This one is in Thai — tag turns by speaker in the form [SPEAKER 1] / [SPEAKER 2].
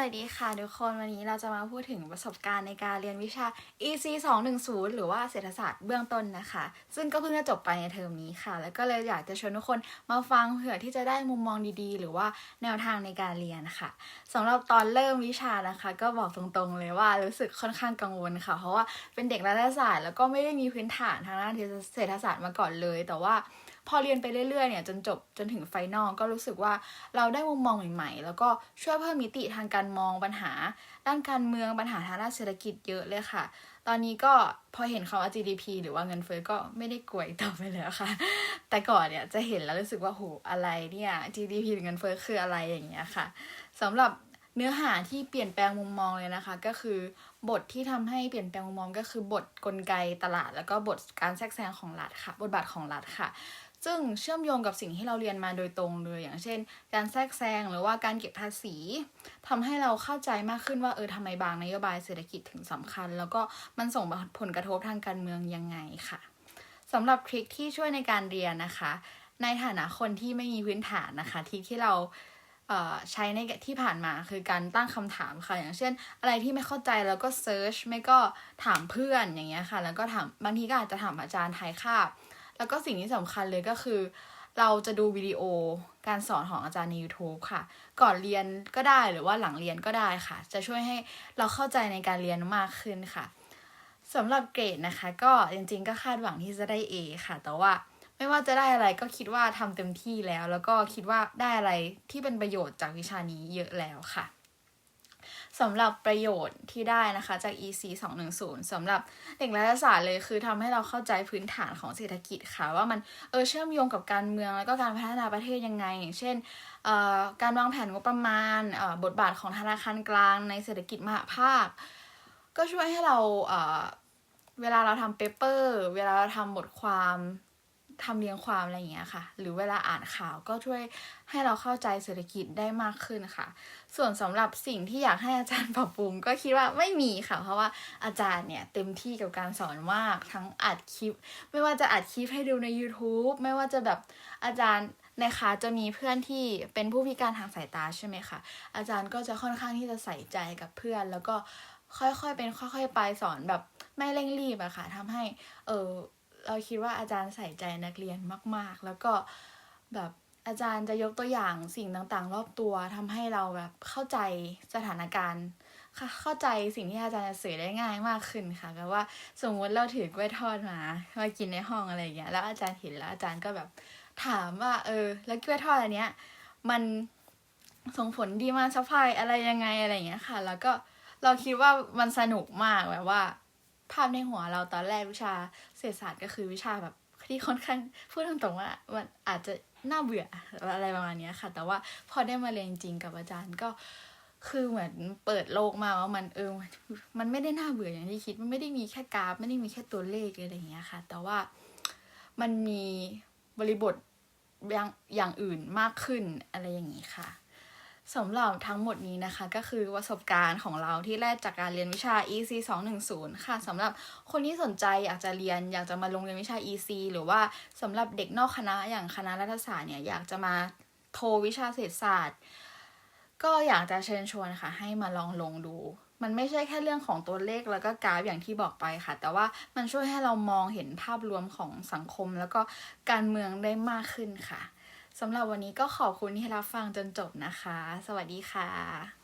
[SPEAKER 1] วัสดีค่ะทุกคนวันนี้เราจะมาพูดถึงประสบการณ์ในการเรียนวิชา EC 210หรือว่าเศรษฐศาสตร์เบื้องต้นนะคะ ซึ่งก็เพิ่งจะจบไปในเทอมนี้ค่ะ แล้วก็เลยอยากจะชวนทุกคนมาฟังเผื่อที่จะได้มุมมองดีๆ หรือว่าแนวทางในการเรียนค่ะสำหรับตอนเริ่มวิชานะคะ ก็บอกตรงๆเลยว่ารู้สึกค่อนข้างกังวลค่ะ เพราะว่าเป็นเด็กรัฐศาสตร์แล้วก็ไม่ได้มีพื้นฐานทางด้านเศรษฐศาสตร์มาก่อนเลย แต่ว่า พอเรียนไปเรื่อยๆเนี่ยจนจบจนถึงไฟนอลก็รู้สึกว่าเราได้มุมมองใหม่ๆ แล้วก็ช่วยเพิ่มมิติทางการมองปัญหา ด้านการเมืองปัญหาทางด้านเศรษฐกิจเยอะเลยค่ะ ตอนนี้ก็พอเห็นคำว่า GDP หรือว่าเงินเฟ้อก็ไม่ได้กลัวอีกต่อไปแล้วค่ะ แต่ก่อนเนี่ยจะเห็นแล้วรู้สึกว่าโหอะไรเนี่ย GDP หรือเงินเฟ้อคืออะไรอย่างเงี้ยค่ะสำหรับเนื้อหาที่เปลี่ยนแปลงมุมมองเลยนะคะ ก็คือบทที่ทำให้เปลี่ยนแปลงมุมมองก็คือบทกลไกตลาด แล้วก็บทการแทรกแซงของรัฐค่ะ บทบาทของรัฐค่ะ ซึ่งเชื่อมโยงกับสิ่งที่เราเรียนมาโดยตรงเลย อย่างเช่น การแทรกแซงหรือว่าการเก็บภาษีทำให้เราเข้าใจมากขึ้นว่าเออทำไมบางนโยบายเศรษฐกิจถึงสำคัญ แล้วก็มันส่งผลกระทบทางการเมืองยังไงค่ะสำหรับทริคที่ช่วยในการเรียนนะคะ ในฐานะคนที่ไม่มีพื้นฐานนะคะทริคที่เราใช้ในที่ผ่านมาคือการตั้งคำถามค่ะ อย่างเช่น อะไรที่ไม่เข้าใจแล้วก็เซิร์ชไม่ก็ถามเพื่อนอย่างเงี้ยค่ะ แล้วก็ถามบางทีก็อาจจะถามอาจารย์ไทยคาบ แล้วก็สิ่งที่สำคัญเลยก็คือ เราจะดูวิดีโอการสอนของอาจารย์ใน YouTube ค่ะ ก่อนเรียนก็ได้หรือว่าหลังเรียนก็ได้ค่ะ จะช่วยให้เราเข้าใจในการเรียนมากขึ้นค่ะสำหรับเกรดนะคะ ก็จริงๆ ก็คาดหวังที่จะได้ A ค่ะ แต่ว่าไม่ว่าจะได้อะไรก็คิดว่าทำเต็มที่แล้ว แล้วก็คิดว่าได้อะไรที่เป็นประโยชน์จากวิชานี้เยอะแล้วค่ะ สำหรับประโยชน์ที่ได้นะคะจาก EC 210สำหรับเด็กรัฐศาสตร์เลยคือทำให้เราเข้าใจพื้นฐานของเศรษฐกิจค่ะ ว่ามันเออเชื่อมโยงกับการเมืองแล้วก็การพัฒนาประเทศยังไง อย่างเช่นการวางแผนงบประมาณบทบาทของธนาคารกลางในเศรษฐกิจมหาภาค ก็ช่วยให้เราเวลาเราทำเปเปอร์ เวลาเราทำบทความ ทำเรียงความอะไรอย่างเงี้ยค่ะ หรือเวลาอ่านข่าวก็ช่วยให้เราเข้าใจเศรษฐกิจได้มากขึ้นค่ะ ส่วนสำหรับสิ่งที่อยากให้อาจารย์ปรับปรุงก็คิดว่าไม่มีค่ะ เพราะว่าอาจารย์เนี่ยเต็มที่กับการสอนมากทั้งอัดคลิป ไม่ว่าจะอัดคลิปให้ดูใน YouTube ไม่ว่าจะแบบอาจารย์นะคะจะมีเพื่อนที่เป็นผู้พิการทางสายตาใช่ไหมคะอาจารย์ก็จะค่อนข้างที่จะใส่ใจกับเพื่อน แล้วก็ค่อยๆเป็นค่อย ๆ ไปสอนแบบไม่เร่งรีบอะค่ะทำให้เออ เราคิดว่าอาจารย์ใส่ใจนักเรียนมาก ๆ แล้วก็แบบอาจารย์จะยกตัวอย่างสิ่งต่างๆ รอบตัวทำให้เราแบบเข้าใจสถานการณ์เข้าใจสิ่งที่อาจารย์จะสื่อได้ง่ายมากขึ้นค่ะแบบว่าสมมติเราถือกล้วยทอดมามากินในห้องอะไรอย่างเงี้ยแล้วอาจารย์เห็นแล้วอาจารย์ก็แบบถามว่า เออ แล้วกล้วยทอดอันเนี้ยมันส่งผลดีมาซัพพลายอะไรยังไงอะไรอย่างเงี้ยค่ะ แล้วก็เราคิดว่ามันสนุกมากแบบว่า ภาพในหัวเราตอนแรกวิชาเศรษฐศาสตร์ก็คือวิชาแบบที่ค่อนข้างพูดตรงๆว่ามันอาจจะน่าเบื่ออะไรประมาณนี้ค่ะ แต่ว่าพอได้มาเรียนจริงกับอาจารย์ก็คือเหมือนเปิดโลกมาว่ามันเออ มันไม่ได้น่าเบื่ออย่างที่คิด มันไม่ได้มีแค่กราฟ ไม่ได้มีแค่ตัวเลขอะไรอย่างเงี้ยค่ะ แต่ว่ามันมีบริบทอย่างอย่างอื่นมากขึ้นอะไรอย่างนี้ค่ะ สำหรับทั้งหมดนี้นะคะก็คือประสบการณ์ของเราที่แรกจากการเรียนวิชา EC 210 ค่ะสำหรับคนที่สนใจอยากจะเรียนอยากจะมาลงเรียนวิชา EC หรือว่าสำหรับเด็กนอกคณะอย่างคณะรัฐศาสตร์เนี่ยอยากจะมาโทรวิชาเศรษฐศาสตร์ ก็อยากจะเชิญชวนค่ะ ให้มาลองลงดู มันไม่ใช่แค่เรื่องของตัวเลขแล้วก็กราฟอย่างที่บอกไปค่ะ แต่ว่ามันช่วยให้เรามองเห็นภาพรวมของสังคมแล้วก็การเมืองได้มากขึ้นค่ะ สำหรับวันนี้ก็ขอบคุณที่รับฟังจนจบนะคะ สวัสดีค่ะ